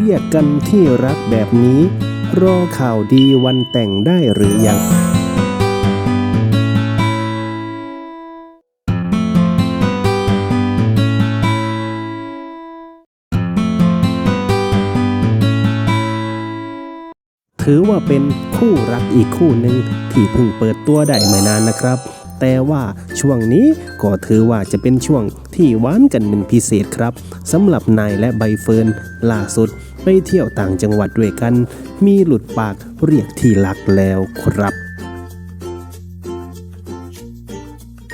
เรียกกันที่รักแบบนี้ รอข่าวดีวันแต่งได้หรือยังถือว่าเป็นคู่รักอีกคู่หนึ่งที่เพิ่งเปิดตัวได้ไม่นานนะครับ แต่ว่าช่วงนี้ก็ถือว่าจะเป็นช่วงที่หวานกันเป็นพิเศษครับสำหรับนายและใบเฟิร์นล่าสุดไปเที่ยวต่างจังหวัดด้วยกัน มีหลุดปากเรียกที่รักแล้วครับ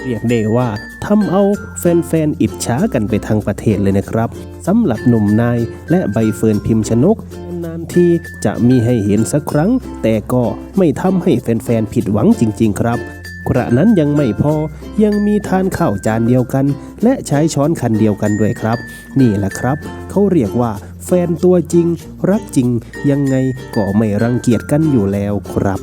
เรียกได้ว่าทำเอาแฟนๆอิจฉากันไปทางประเทศเลยนะครับสำหรับหนุ่มนายและใบเฟิร์นพิมพ์ชนกนานทีจะมีให้เห็นสักครั้ง แต่ก็ไม่ทำให้แฟนๆผิดหวังจริง ๆ ครับ กระนั้นยังไม่พอยังมีทานข้าวจานเดียวกัน และใช้ช้อนคันเดียวกันด้วยครับ นี่แหละครับเขาเรียกว่า แฟนตัวจริง รักจริง ยังไงก็ไม่รังเกียจกันอยู่แล้วครับ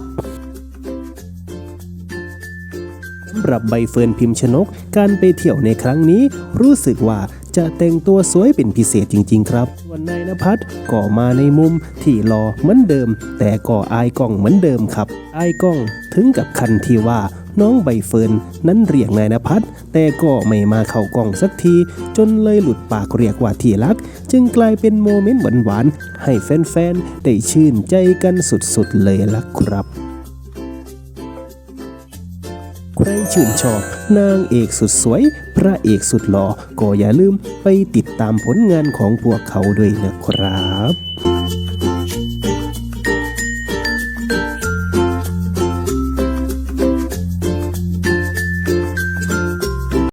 สำหรับใบเฟิร์นพิมพ์ชนก การไปเที่ยวในครั้งนี้ รู้สึกว่าจะแต่งตัวสวยเป็นพิเศษจริง ๆ ครับส่วนนายนภัสก็มาในมุมที่รอเหมือนเดิม แต่ก็อายกล้องเหมือนเดิมครับ อายกล้องถึงกับคันที่ว่า น้องใบเฟิร์นนั้นเรียกนายนภัสแต่ก็ไม่มาเข้ากล้องสักที จนเลยหลุดปากเรียกว่าที่รัก จึงกลายเป็นโมเมนต์หวานๆให้แฟนๆ ได้ชื่นใจกันสุดๆเลยล่ะครับใครชื่นชอบ นางเอกสุดสวย พระเอกสุดหล่อก็อย่าลืมไปติดตามผลงานของพวกเขาด้วยนะครับ